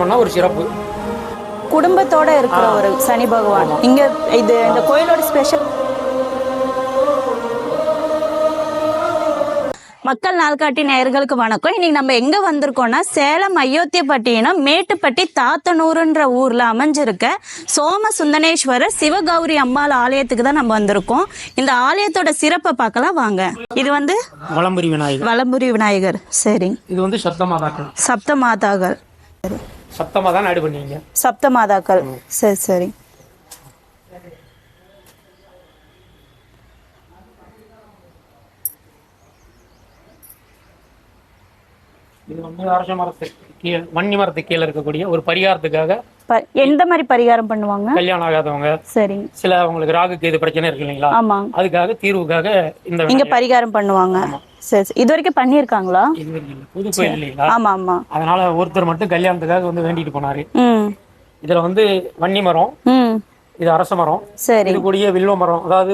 பண்ணா ஒரு சிறப்பு. குடும்பத்தோட இருக்கிற ஒரு சனி பகவான். இங்க இது இந்த கோயிலோட ஸ்பெஷல் மக்கள் நாள்காட்டி நேயர்களுக்கு வணக்கம். இன்னைக்கு நம்ம எங்க வந்திருக்கோம்னா சேலம் அயோத்தியப்பட்டினம் மேட்டுப்பட்டி தாத்தனூருன்ற ஊர்ல அமைஞ்சிருக்க சோம சுந்தனேஸ்வரர் சிவகௌரி அம்பாள் ஆலயத்துக்கு தான் நம்ம வந்திருக்கோம். இந்த ஆலயத்தோட சிறப்பை பார்க்கலாம் வாங்க. இது வந்து? வளம்புரி விநாயகர். வலம்புரி விநாயகர். சரி இது வந்து சப்தமாதாக்கள் சப்த மாதாக்கள். சப்தமா தான் ஆடு பண்ணுவீங்க சப்த மாதாக்கள் சரி சரி. இது வந்து அரச மரத்துக்கு கீழே வன்னி மரத்துக்கு கீழே இருக்கக்கூடிய ஒரு பரிகாரத்துக்காக எந்த மாதிரி பரிகாரம் பண்ணுவாங்க? கல்யாணம் ஆகாதவங்க. சரி. சில அவங்களுக்கு ராகுக்கு இது பிரச்சனை இருக்கு இல்லைங்களா? ஆமா. அதுக்காக தீர்வுக்காக இந்த இங்க பரிகாரம் பண்ணுவாங்க. சரி சரி. இது வரைக்கும் பண்ணியிருக்காங்களா? இது இல்ல, புது கோயில் இல்லைங்களா? ஆமா ஆமா. அதனால ஒருத்தர் மட்டும் கல்யாணத்துக்காக வந்து வேண்டிட்டு போனாரு. ம். இதுல வந்து வன்னி மரம் ம். இது அரச மரம் சரி. இது கூடிய வில்வ மரம் அதாவது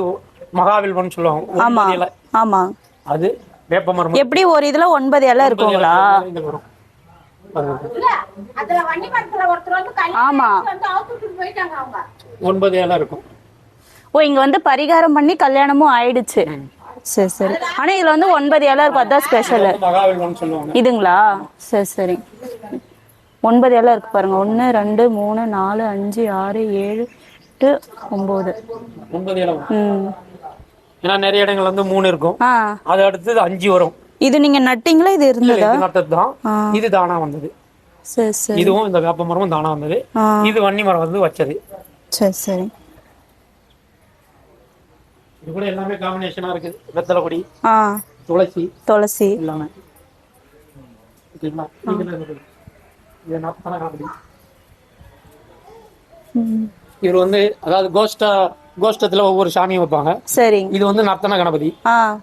மகாவில்வம்னு சொல்லுவாங்க. ஆமா ஒன்பது இலை. ஆமா. அது வேப்ப மரம் எப்படி ஒரு இதுல ஒன்பது இலை இருக்குங்களா? அது ஆமா. ஒன்பது இலை இருக்கும். ஓ இங்க வந்து பரிகாரம் பண்ணி கல்யாணமும் ஆயிடுச்சு. சரி சரி. ஆனா இதுல வந்து ஒன்பது இலை இருக்கும் அதான் ஸ்பெஷல் இதுங்களா? சரி சரி. ஒன்பது இலை இருக்கு பாருங்க. ஒன்று ரெண்டு மூணு நாலு அஞ்சு ஆறு ஏழு எட்டு ஒம்பது ம். ஏன்னா நிறைய இடங்கள் வந்து மூணு இருக்கும். ஆ. அது அடுத்தது அஞ்சு வரும். இது நீங்க நட்டிங்களா? இது இருந்ததா? நட்டது தான். இது தானா வந்தது. சரி சரி. இதுவும் இந்த வேப்ப மரமும் தானா வந்தது. இது வன்னி மரம் வந்து வச்சது. சரி சரி. இது கூட எல்லாமே காம்பினேஷனா இருக்கு வெத்தலை கொடி ஆ. துளசி துளசி. எல்லாமே. ஓகேங்களா? இது காமெடி. இவர் வந்து அதாவது கோஷ்ட கோஷ்டத்துல ஒவ்வொரு சாமியும் வைப்பாங்க. சரி இது வந்து நர்த்தன கணபதி. ஆ.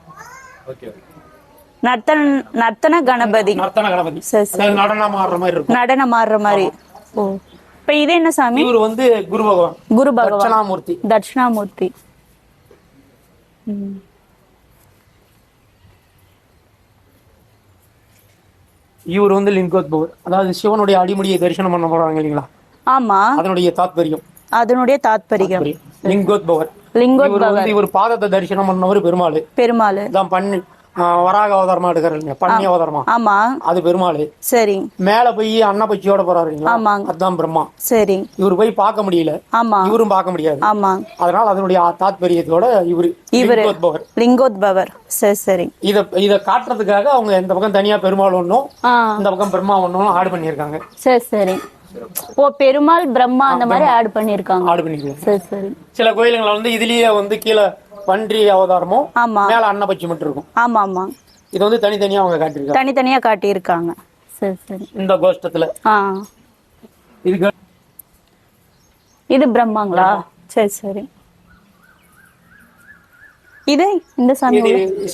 நர்த்தன நர்த்தன கணபதி. நர்த்தன கணபதி. சரி நடனம் ஆடுற மாதிரி இருக்கும். நடனம் ஆடுற மாதிரி. ஓ. இப்ப இது என்ன சாமி? இவர் வந்து குரு பகவான். குரு பகவான். தட்சணாமூர்த்தி. தட்சிணாமூர்த்தி. இவர் வந்து லிங்கோத்பவர் அதாவது சிவனுடைய அடிமுடியை தரிசனம் பண்ண போறாங்க இல்லைங்களா? ஆமா. அதனுடைய தாத்பரியம். அதனுடைய தாத்பரியம். லிங்கோத்பவர் லிங்கோத் இவர் வந்து இவர் பாதத்தை தரிசனம் பண்ணவர் பெருமாள். பெருமாள். இதான் பண்ணி வராக அவதாரமா எடுக்கிற இல்லைங்க பண்ணி அவதாரமா? ஆமா. அது பெருமாள். சரி. மேல போய் அன்னப்பச்சியோட போறாரு இல்லைங்களா? ஆமாங்க அதுதான் பிரம்மா. சரி. இவர் போய் பார்க்க முடியல. ஆமா. இவரும் பார்க்க முடியாது. ஆமா. அதனால அதனுடைய தாத்பரியத்தோட இவர் இவரு. லிங்கோத்பவர். சரி சரி. இத இத காட்டுறதுக்காக அவங்க இந்த பக்கம் தனியா பெருமாள் ஒன்றும் இந்த பக்கம் பிரம்மா ஒன்றும் ஆடு பண்ணியிருக்காங்க. சரி சரி. ஓ பெருமாள் பிரம்மா அந்த மாதிரி ஆட் பண்ணிருக்காங்க ஆடு பண்ணியிருக்காங்க. சரி சரி. சில கோயிலுங்களை வந்து இதுலயே வந்து கீழே பன்றி அவதாரமும் ஆமா. மேல அன்னப்பச்சி மட்டும் இருக்கும். ஆமா ஆமா. இது வந்து தனித்தனியா அவங்க காட்டியிருக்காங்க. தனித்தனியா காட்டியிருக்காங்க. சரி சரி. இந்த கோஷ்டத்துல. இது இது பிரம்மாங்களா? சரி சரி. இது இந்த சாமி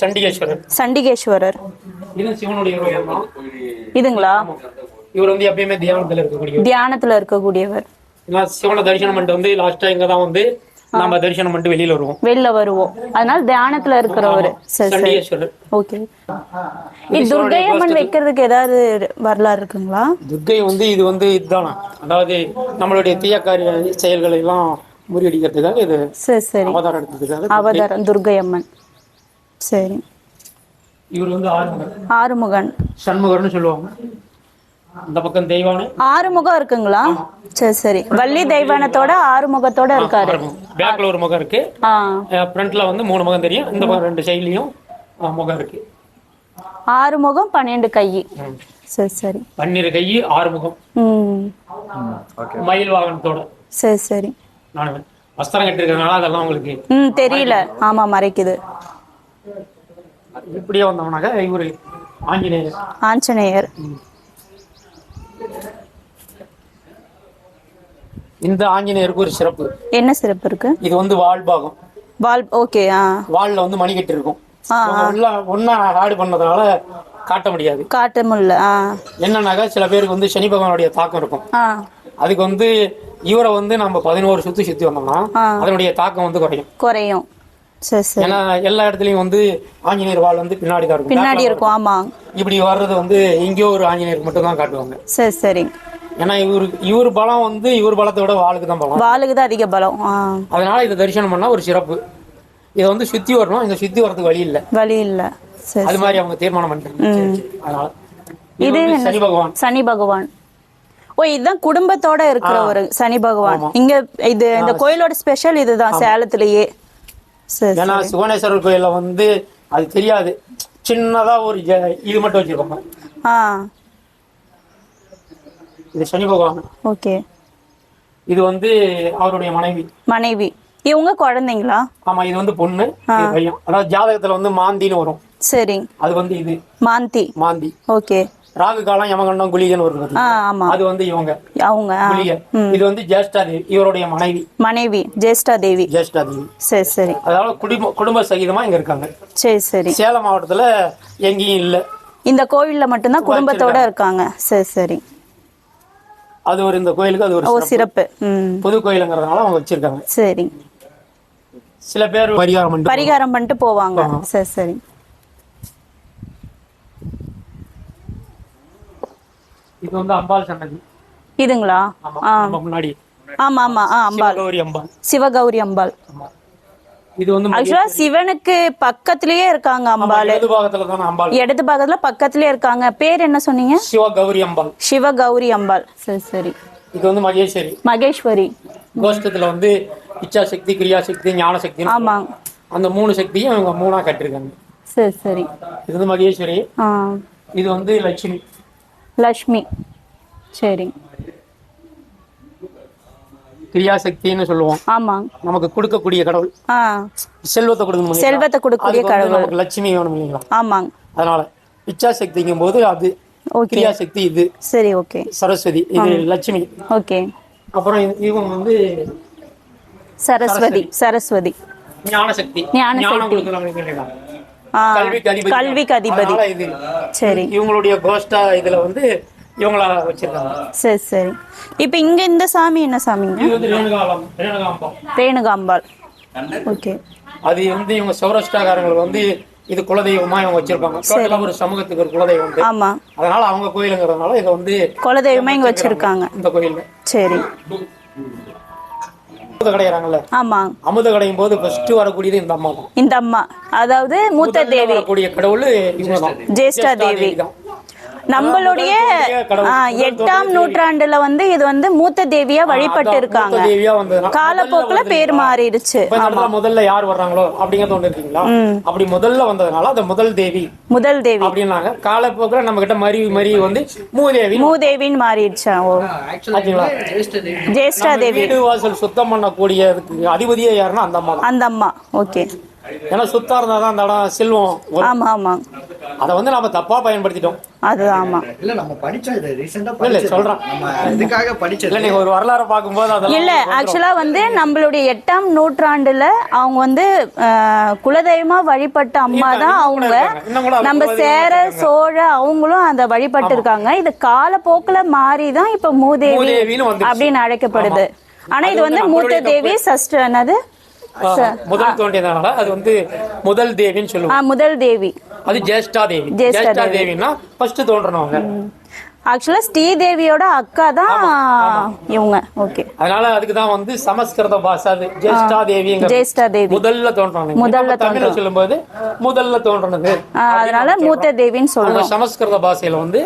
சண்டிகேஸ்வரர். சண்டிகேஸ்வரர். இது சிவனுடைய இதுங்களா? இவர் வந்து எப்பயுமே தியானத்துல இருக்கக்கூடிய தியானத்துல இருக்கக்கூடியவர். சிவனை தரிசனம் பண்ணிட்டு வந்து லாஸ்டா இங்க தான் வந்து நம்ம தரிசனம் பண்ணிட்டு வெளியில வருவோம். வெளில வருவோம். அதனால தியானத்துல இருக்கிறவர். சரி ஓகே. இது துர்கையம்மன் வைக்கிறதுக்கு ஏதாவது வரலாறு இருக்குங்களா? துர்க்கை வந்து இது வந்து இதுதானா? அதாவது நம்மளுடைய தீயக்காரிய செயல்களை எல்லாம் முறியடிக்கிறதுக்காக இது சரி சரி. அவதாரம் எடுத்ததுக்காக அவதாரம் துர்கையம்மன் சரி. இவர் வந்து ஆறுமுகர் ஆறுமுகன். சண்முகர்னு சொல்லுவாங்க. இந்த பக்கம் தெய்வானு? ஆறுமுகம் இருக்குங்களா? சரி சரி. வள்ளி தெய்வானத்தோட ஆறுமுகத்தோட இருக்காரு. பேக்ல ஒரு முகம் இருக்கு. ஃப்ரண்ட்ல வந்து மூணு முகம் தெரியும். இந்த பக்கம் ரெண்டு சைட்லயும் முகம் இருக்கு. ஆறுமுகம் பன்னெண்டு கை. சரி சரி. பன்னிரு கை ஆறு முகம். ம். மயில் வாகனத்தோட. சரி சரி. நான் வஸ்திரம் கட்டிருக்கனால அதெல்லாம் உங்களுக்கு ம் தெரியல. ஆமா மறைக்குது. இப்படியே வந்தோம்னாக்கா இவரு ஆஞ்சநேயர். ஆஞ்சநேயர். இந்த ஆஞ்சநேயருக்கு ஒரு சிறப்பு. என்ன சிறப்பு இருக்கு? இது வந்து வாழ்பாகம் வால் ஓகே வால்ல வந்து மணிக்கட்டு இருக்கும். ஒன்னா ஆடு பண்ணதுனால காட்ட முடியாது. காட்ட முடியல என்னன்னாக்கா சில பேருக்கு வந்து சனி பகவானுடைய தாக்கம் இருக்கும். அதுக்கு வந்து இவரை வந்து நம்ம பதினோரு சுத்தி சுத்தி வந்தோம்னா. அதனுடைய தாக்கம் வந்து குறையும். குறையும். ஏன்னா எல்லா இடத்துலயும் வந்து ஆஞ்சநேயர் வாள் வந்து பின்னாடி தான் இருக்கும். பின்னாடி இருக்கும் ஆமா. இப்படி வர்றது வந்து எங்கேயோ ஒரு ஆஞ்சநேயருக்கு மட்டும் தான் காட்டுவாங்க. சரி சரி. ஏன்னா இவரு இவர் பலம் வந்து இவர் பலத்தை விட வாளுக்கு தான் பலம். வாளுக்கு தான் அதிக பலம். அதனால இதை தரிசனம் பண்ணா ஒரு சிறப்பு. இதை வந்து சுத்தி வரணும் இங்க சுத்தி வரதுக்கு வழி இல்லை. வழி இல்ல. அது மாதிரி அவங்க தீர்மானம் சரி. அதனால. இது சனி பகவான். சனி பகவான். ஓ இதுதான் குடும்பத்தோட இருக்கிற ஒரு சனி பகவான். இங்க இது இந்த கோயிலோட ஸ்பெஷல் இதுதான் சேலத்திலேயே. ஏன்னா சிவனேஸ்வரர் கோயில்ல வந்து அது தெரியாது. சின்னதா ஒரு இது மட்டும் வச்சிருப்பாங்க ஆ. இது சனி பகவான். ஓகே. இது வந்து அவருடைய மனைவி. மனைவி. இவங்க குழந்தைங்களா? ஆமா இது வந்து பொண்ணு பையன். அதாவது ஜாதகத்துல வந்து மாந்தின்னு வரும். சரி. அது வந்து இது. மாந்தி. மாந்தி. ஓகே. ராகு காலம் யமகண்டம் குளிகன் வருது அது வந்து இவங்க. அவங்க இது வந்து ஜேஷ்டா தேவி இவருடைய மனைவி. மனைவி ஜேஷ்டா தேவி ஜேஷ்டா தேவி சரி சரி. அதனால குடும்ப குடும்ப சகிதமா இங்க இருக்காங்க. சரி சரி. சேலம் மாவட்டத்துல எங்கேயும் இல்ல. இந்த கோவில்ல மட்டும்தான் குடும்பத்தோட இருக்காங்க. சரி சரி. அது ஒரு இந்த கோயிலுக்கு அது ஒரு சிறப்பு. பொது கோயிலுங்கிறதுனால அவங்க வச்சிருக்காங்க. சரி சில பேர் பரிகாரம் பண்ணிட்டு பரிகாரம் பண்ணிட்டு போவாங்க. சரி சரி. இது வந்து அம்பாள் சன்னதி. இதுங்களா? முன்னாடி. ஆமா ஆமா. அம்பாள். சிவகௌரி அம்பாள். சிவகௌரி அம்பாள். இது வந்து ஆக்சுவலா சிவனுக்கு பக்கத்திலேயே இருக்காங்க அம்பாள். இடது பாகத்துல தானே அம்பாள்? இடது பக்கத்துல பக்கத்திலே இருக்காங்க. பேர் என்ன சொன்னீங்க? சிவகௌரி அம்பாள். சிவகௌரி அம்பாள். சரி சரி. இது வந்து மகேஸ்வரி. மகேஸ்வரி. கோஷ்டத்துல வந்து இச்சா சக்தி கிரியா சக்தி ஞான சக்தி ஆமா அந்த மூணு சக்தியும் இவங்க மூணா கட்டிருக்காங்க. சரி சரி. இது வந்து மகேஸ்வரி. ஆ. இது வந்து லட்சுமி. லக்ஷ்மி சரி. கிரியா சக்தின்னு சொல்லுவோம். ஆமா. நமக்கு கொடுக்கக்கூடிய கடவுள். செல்வத்தை கொடுக்கணும்? செல்வத்தை கொடுக்கக்கூடிய கடவுள். நமக்கு லட்சுமி வேணும் இல்லைங்களா? ஆமாங்க அதனால இச்சா சக்திங்கும் போது அது ஓகே. கிரியா சக்தி இது. சரி ஓகே. சரஸ்வதி இது லட்சுமி. ஓகே. அப்புறம் இவங்க வந்து சரஸ்வதி சரஸ்வதி. ஞான சக்தி ஞான ஞானம்? ஆ. கல்விக்கு அதிபதி. சரி. இவங்களுடைய கோஷ்டா இதுல வந்து இவங்கள வச்சிருக்காங்க. சரி சரி. இப்போ இங்க இந்த சாமி என்ன சாமிங்க? இது வந்து ரேணுகாலம் ரேணுகாம்பம் ரேணுகாம்பாள். ஓகே. அது வந்து இவங்க சௌராஷ்டிராக்காரங்களுக்கு வந்து இது குலதெய்வமா இவங்க வச்சிருப்பாங்க. டோட்டலா ஒரு சமூகத்துக்கு ஒரு குலதெய்வம் வந்து ஆமா. அதனால அவங்க கோயிலுங்கிறதுனால இதை வந்து குலதெய்வமா இங்க வச்சிருக்காங்க. இந்த கோயில்ல. சரி. அமுத கடையிறாங்கல்ல? ஆமா. அமுத கடையும் போது ஃபர்ஸ்ட் வரக்கூடியது இந்த அம்மா தான். இந்த அம்மா. அதாவது மூத்த தேவி. வரக்கூடிய கடவுள் இவங்க தான். ஜேஷ்டா தேவி தான். நம்மளுடைய எட்டாம் நூற்றாண்டுல வந்து இது வந்து மூத்த தேவியா வழிபட்டு இருக்காங்க காலப்போக்குல பேர் மாறிடுச்சு. முதல்ல யார் வர்றாங்களோ அப்படிங்கறது ஒண்ணு இருக்கீங்களா? அப்படி முதல்ல வந்ததுனால அந்த முதல் தேவி முதல் தேவி. அப்படின்னாங்க. காலப்போக்கில் நம்ம கிட்ட மரி மரி வந்து மூதேவி. மூதேவின்னு மாறிடுச்சா? ஜேஷ்டா தேவி. வீடு வாசல் சுத்தம் பண்ணக்கூடியதுக்கு அதிபதியே யாருன்னா அந்த அம்மா அந்த அம்மா. ஓகே. ஏன்னா சுத்தம் இருந்தாதான் அந்த இடம் செல்வம். ஆமா ஆமா. அதை வந்து நம்ம தப்பா பயன்படுத்திட்டோம். அது ஆமா. இல்ல நம்ம படிச்சோம் இது இல்ல சொல்றேன். நம்ம இதுக்காக படிச்சது. இல்ல நீங்க ஒரு வரலாறு பார்க்கும்போது அதெல்லாம் இல்ல ஆக்சுவலா வந்து நம்மளுடைய எட்டாம் நூற்றாண்டுல அவங்க வந்து குலதெய்வமா வழிபட்ட அம்மா தான் அவங்க. நம்ம சேர சோழ அவங்களும் அந்த வழிபட்டு இருக்காங்க இது காலப்போக்குல மாறி தான் இப்ப மூதேவி. அப்படின்னு அழைக்கப்படுது. ஆனா இது வந்து மூத்த தேவி சஷ்ட என்னது? முதல் தோன்றியதுனால அது வந்து முதல் தேவின்னு சொல்லுவோம். முதல் தேவி. அது ஜேஷ்டா தேவி. ஜேஷ்டா தேவின்னா ஃபர்ஸ்ட் தோன்றனவங்க. ஆக்சுவலா ஸ்ரீதேவியோட அக்கா தான் இவங்க. ஓகே அதனால அதுக்கு தான் வந்து சமஸ்கிருத பாஷை அது ஜேஷ்டா தேவிங்க ஜேஷ்டா தேவி. முதல்ல தோன்றாங்க முதல்ல தமிழ்ல சொல்லும்போது முதல்ல தோன்றது அதனால மூத்த தேவின்னு சொல்லுவோம் சமஸ்கிருத பாஷையில வந்து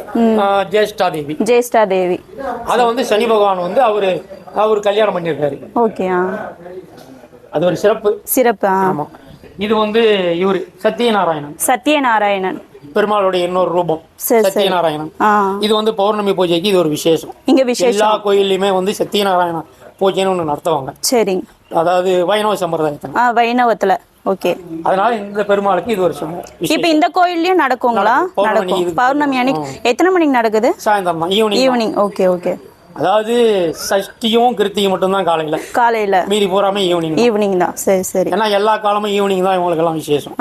ஜேஷ்டா தேவி. ஜேஷ்டா தேவி. அத வந்து சனி பகவான் வந்து அவரு அவரு கல்யாணம் பண்ணியிருக்காரு. ஓகே அது ஒரு சிறப்பு. சிறப்பு ஆமா. இது வந்து இவரு சத்யநாராயணன். சத்யநாராயணன். பெருமாளுடைய இன்னொரு ரூபம். சத்யநாராயணன். இது வந்து பௌர்ணமி பூஜைக்கு இது ஒரு விசேஷம். இங்க விசேஷம். எல்லா கோயில்லையுமே வந்து சத்யநாராயண பூஜைன்னு ஒண்ணு நடத்துவாங்க. சரிங்க அதாவது வைணவ சம்பிரதாயத்தை வைணவத்துல. ஓகே. அதனால இந்த பெருமாளுக்கு இது ஒரு. இப்போ இந்த கோயில்லயும் நடக்குங்களா? பௌர்ணமி நடக்கும். பௌர்ணமி அன்னைக்கு எத்தனை மணிக்கு நடக்குது? சாயந்தரம் ஈவினிங் ஈவினிங் ஓகே ஓகே. அதாவது சஷ்டியும் கிருத்தியும் மட்டும்தான் காலையில. காலையில. மீதி பூராமே ஈவினிங் ஈவினிங் தான். சரி சரி. ஏன்னா எல்லா காலமும் ஈவினிங் தான் இவங்களுக்கு எல்லாம் விசேஷம்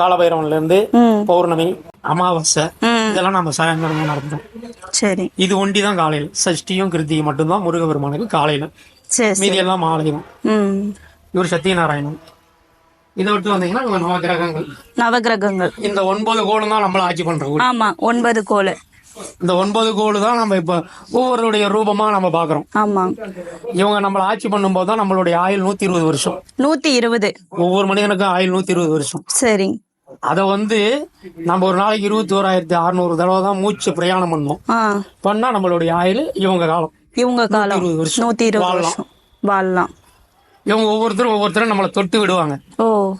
காலபைரவன்ல இருந்து பௌர்ணமி அமாவாசை இதெல்லாம் நம்ம சாயந்தரம் தான் நடத்துறோம் சரி. இது ஒண்டி தான் காலையில. சஷ்டியும் கிருத்தியும் மட்டும்தான் முருகபெருமானுக்கு காலையில. மீதி எல்லாம் மாலையும். இவர் சத்யநாராயணன். இதை விட்டு வந்தீங்கன்னா நவகிரகங்கள். நவகிரகங்கள். இந்த ஒன்பது கோளும் தான் நம்மள ஆட்சி பண்ற கோள் ஆமா ஒன்பது கோல். இந்த ஒன்பது கோள் தான் நம்ம இப்ப ஒவ்வொருடைய ரூபமா நம்ம பாக்குறோம். ஆமா. இவங்க நம்மள ஆட்சி பண்ணும்போது தான் நம்மளுடைய ஆயுள் நூத்தி இருபது வருஷம். நூத்தி இருபது. ஒவ்வொரு மனிதனுக்கும் ஆயுள் நூத்தி இருபது வருஷம். சரி. அதை வந்து நம்ம ஒரு நாளைக்கு இருபத்தி ஓராயிரத்தி அறுநூறு தடவை தான் மூச்சு பிரயாணம் பண்ணோம் பண்ணா நம்மளுடைய ஆயுள் இவங்க காலம். இவங்க காலம். இருபது வருஷம். நூத்தி இருபது. வருஷம். வாழலாம். இவங்க ஒவ்வொருத்தரும் ஒவ்வொருத்தரும் நம்மளை தொட்டு விடுவாங்க. ஓ.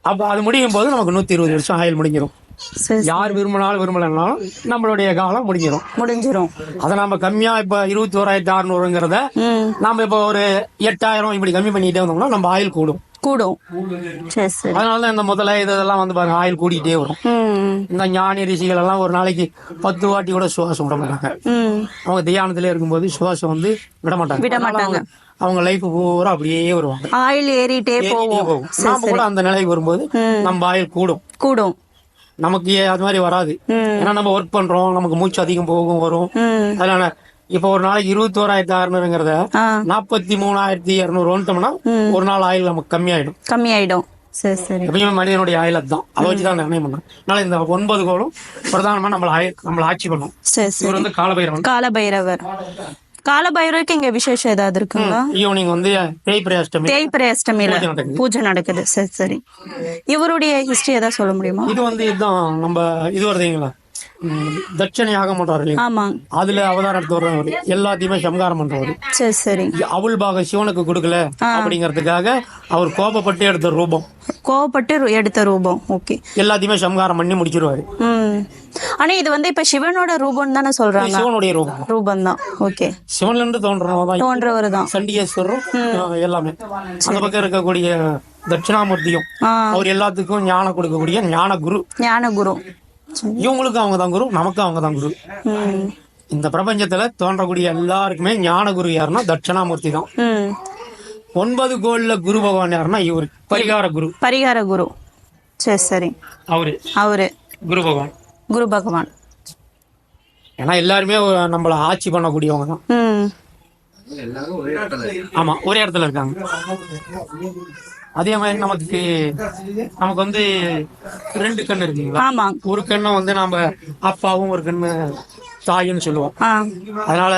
அப்ப அது முடியும் போது நமக்கு நூத்தி இருபது வருஷம் ஆயுள் முடிஞ்சிடும் யார் விரும்பினாலும் விரும்பலைன்னாலும் நம்மளுடைய காலம் முடிஞ்சிடும் முடிஞ்சிரும். அதை நம்ம கம்மியா இப்ப இருபத்தி ஓராயிரத்தி அறுநூறுங்கிறத ம். நாம இப்ப ஒரு எட்டாயிரம் இப்படி கம்மி பண்ணிட்டே வந்தோம்னா நம்ம ஆயுள் கூடும். கூடும். அதனாலதான் இந்த முதல்ல இதெல்லாம் வந்து பாருங்க ஆயுள் கூடிக்கிட்டே வரும். இந்த ஞானி ரிஷிகள் எல்லாம் ஒரு நாளைக்கு பத்து வாட்டி கூட சுவாசம் விட மாட்டாங்க. அவங்க தியானத்திலே இருக்கும்போது சுவாசம் வந்து விட மாட்டாங்க. விட மாட்டாங்க. அவங்க- லைஃப் பூரா அப்படியே வருவாங்க. ஆயில் ஏறிட்டே போவோம். போகும். நாம கூட அந்த நிலை வரும்போது நம்ம ஆயுள் கூடும். கூடும். நமக்கு அது மாதிரி வராது. ஏன்னா நம்ம ஒர்க் பண்றோம் நமக்கு மூச்சு அதிகம் போகும் வரும். அதனால இப்ப ஒரு நாளைக்கு இருபத்தி ஓராயிரத்தி அறுநூறுங்கிறத நாற்பத்தி மூணாயிரத்தி இருநூறு வந்துட்டோம்னா ஒரு நாள் ஆயுள் நமக்கு கம்மியாயிடும். கம்மியாயிடும். சரி சரி. எப்பயுமே மனிதனுடைய ஆயுள் அதுதான். அதை வச்சு தான் நிர்ணயம் பண்ணோம் அதனால இந்த ஒன்பது கோளும் பிரதானமா நம்மள ஆயுள் நம்மள ஆட்சி பண்ணும் இவர் வந்து காலபைரவன். காலபைரவர். காலபைரவருக்கு இங்க விசேஷம் ஏதாவது இருக்குங்களா? ஈவினிங் வந்து தேய்பிரை அஷ்டமி தேய்பிரை அஷ்டமியில பூஜை நடக்குது. சரி சரி. இவருடைய ஹிஸ்டரி ஏதாவது சொல்ல முடியுமா? இது வந்து இதுதான் நம்ம இது வருதுங்களா? தட்சணை ஆக மாட்டார் இல்லையா? ஆமா. அதுல அவதாரம் எடுத்து வர்றவர். எல்லாத்தையுமே சம்காரம் பண்றவர். சரி சரி. அவள் பாக சிவனுக்கு கொடுக்கல அப்படிங்கறதுக்காக அவர் கோபப்பட்டு எடுத்த ரூபம். கோவப்பட்டு ரு- எடுத்த ரூபம். ஓகே. எல்லாத்தையுமே சம்காரம் பண்ணி முடிச்சிருவாரு. ஆனா இது வந்து இப்ப சிவனோட ரூபம் தானே சொல்றாங்க. சிவனுடைய ரூபம். ரூபம் தான் ஓகே. சிவன்ல இருந்து தோன்றவங்க தான் தோன்றவர் தான். சண்டிகேஸ்வரரும் எல்லாமே. அந்த பக்கம் இருக்கக்கூடிய தட்சிணாமூர்த்தியும் அவர் எல்லாத்துக்கும் ஞானம் கொடுக்கக்கூடிய ஞான குரு ஞான குரு இவங்களுக்கு அவங்க தான் குரு நமக்கு அவங்க தான் குரு. இந்த பிரபஞ்சத்துல தோன்றக்கூடிய எல்லாருக்குமே ஞான குரு யாருன்னா தட்சிணாமூர்த்தி தான். ஒன்பது கோல்ல குரு பகவான் யாருன்னா இவர் பரிகார குரு. பரிகார குரு. சரி சரி. அவரு. அவரு. குரு பகவான். குரு பகவான். ஏன்னா எல்லாருமே நம்மள ஆட்சி பண்ணக்கூடியவங்க தான். ம். எல்லாரும் ஒரே இடத்துல ஆமா ஒரே இடத்துல இருக்காங்க. அதே மாதிரி நமக்கு நமக்கு வந்து ரெண்டு கண் இருக்குங்களா ஆமா. ஒரு கண்ணை வந்து நாம அப்பாவும் ஒரு கண்ணு தாயின்னு சொல்லுவோம். அதனால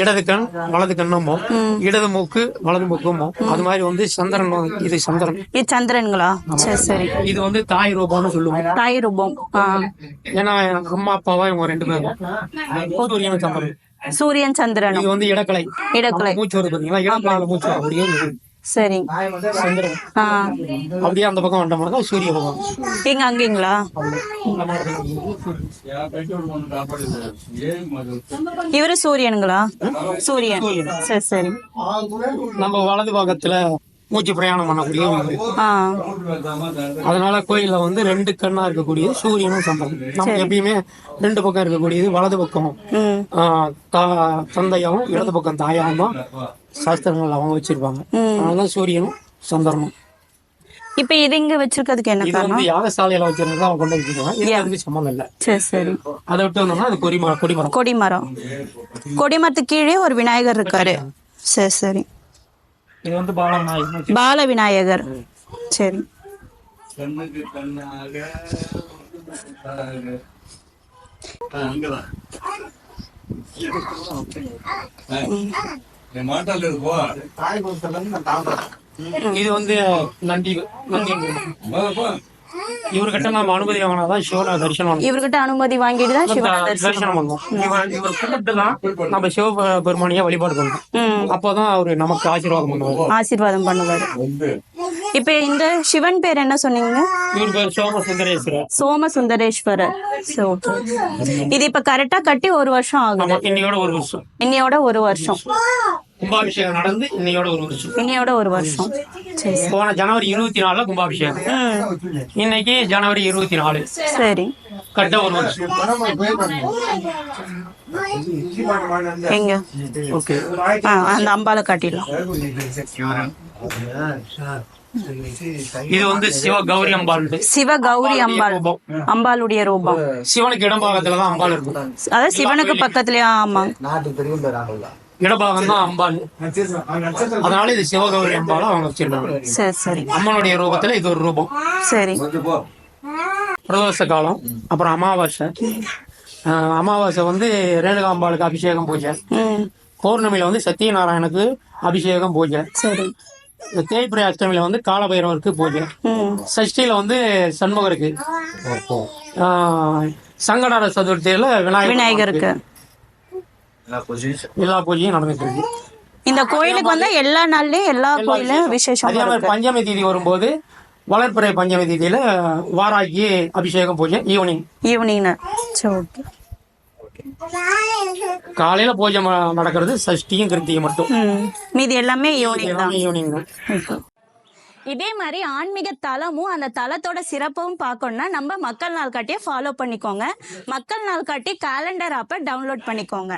இடது கண் வலது கண்ணுமோ இடது மூக்கு வலது மூக்குமோ அது மாதிரி வந்து சந்திரன் இது சந்திரன். இது சந்திரன்களா? சரி சரி. இது வந்து தாய் ரூபம்னு சொல்லுவோம். தாய் ரூபம். ஏன்னா அம்மா அப்பாவா இவங்க ரெண்டு பேரும். சூரியன் சந்திரன் சூரியன் சந்திரனும். இது வந்து இடக்கலை. இடக்கலை. மூச்சு வருது பாத்தீங்களா? இடக்கலால மூச்சு. அப்படியே சரி. சந்திரன் ஆ. அப்படியே அந்த பக்கம் வந்தோம்னா தான் சூரிய பகவான். எங்க அங்கீங்களா? இவரு சூரியனுங்களா? சூரியன். சரி சரி. நம்ம வலது பக்கத்துல மூச்சு பிரயாணம் பண்ணக்கூடிய அதனால கோயில்ல வந்து ரெண்டு கண்ணா இருக்கக்கூடிய சூரியனும் சந்திரன். நம்ம எப்பயுமே ரெண்டு பக்கம் இருக்கக்கூடியது வலது பக்கம். தந்தையாவும் இடது பக்கம் தாயாவும். தான் சாஸ்திரங்கள் அவங்க வச்சிருப்பாங்க. அதனாலதான் சூரியனும் சந்திரனும். இப்ப இது இங்க வச்சிருக்கிறதுக்கு என்ன இது காரணம்? வந்து யாகசாலையில வச்சிருந்தா அவங்க கொண்டு வச்சிருக்காங்க. இது அதுக்கு சம்மந்தம் இல்ல. சரி சரி. அதை விட்டு வந்தோம்னா அது கொடிமரம் கொடிமரம் கொடிமரம். கொடிமரத்துக்கு கீழே ஒரு விநாயகர் இருக்காரு. சரி சரி. இது வந்து பாலநாயகன் பால விநாயகர். சரி. மாட்டால இது வந்து நந்தி நந்தி இவர்கிட்ட நாம அனுமதி வாங்கினாதான் சிவனை தரிசனம். இவர்கிட்ட அனுமதி வாங்கிட்டு தான் சிவனை தரிசனம் பண்ணணும். இவர் இவர் கும்பிட்டு தான் நம்ம சிவ பெருமானியை வழிபாடு பண்ணணும். ம். அப்போதான் அவரு நமக்கு ஆசீர்வாதம் பண்ணுவார். ஆசீர்வாதம் பண்ணுவாரு. இப்ப இந்த சிவன் பேர் என்ன சொன்னீங்க? சோம சுந்தரேஸ்வரர். இது இப்ப கரெக்டா கட்டி ஒரு வருஷம் ஆகுது. ஆமா இன்னையோட ஒரு வருஷம். இன்னையோட ஒரு வருஷம். கும்பாபிஷேகம் நடந்து இன்னையோட ஒரு வருஷம். இன்னையோட ஒரு வருஷம். போன ஜனவரி இருபத்தி நாலுல கும்பாபிஷேகம். இன்னைக்கு ஜனவரி இருபத்தி நாலு. சரி. கரெக்டா ஒரு வருஷம். எங்க? ஓகே. ஆ, அந்த அம்பால காட்டிடலாம். இது வந்து சிவ கௌரி அம்பாள். சிவ கௌரி அம்பாள். அம்பாளுடைய ரூபம். சிவனுக்கு இடபாகத்துல தான் அம்பாள் இருக்கும். அதாவது சிவனுக்கு பக்கத்துலயே? ஆமா. இடபாகம் தான் அம்பாள். அதனால இது சிவகௌரி அம்பாளா அவங்க வச்சிருக்காங்க. சரி சரி. அம்மனுடைய ரூபத்துல இது ஒரு ரூபம். சரி. பிரதோஷ காலம் அப்புறம் அமாவாசை. அமாவாசை வந்து ரேணுகாம்பாளுக்கு அபிஷேகம் பூஜை. பௌர்ணமியில வந்து சத்யநாராயணுக்கு அபிஷேகம் பூஜை. சரி. தேய்பிரை அஷ்டமியில வந்து காலபைரவருக்கு பூஜை. சஷ்டியில வந்து சண்முகருக்கு. ஆஹ் சங்கடார சதுர்த்தியில விநாயகர் விநாயகருக்கு. எல்லா பூஜையும் நடந்துட்டு இருக்கு இந்த கோயிலுக்கு வந்து எல்லா நாள்லயும் எல்லா கோயிலும் விசேஷம் அதே மாதிரி பஞ்சமி தேதி வரும்போது வளர்ப்பிறை பஞ்சமி தேதியில வாராகி அபிஷேகம் பூஜை ஈவினிங். ஈவினிங் சரி ஓகே. காலையில பூஜை நடக்கிறது சஷ்டியும் கிருத்தியும் மட்டும். மீதி எல்லாமே ஈவினிங் தான் எல்லாமே ஈவினிங் தான். இதே மாதிரி ஆன்மீக தலமும் அந்த தலத்தோட சிறப்பும் பார்க்கணும்னா நம்ம மக்கள் நாள் காட்டியை ஃபாலோ பண்ணிக்கோங்க. மக்கள் நாள் காட்டி கேலண்டர் ஆப்பை டவுன்லோட் பண்ணிக்கோங்க.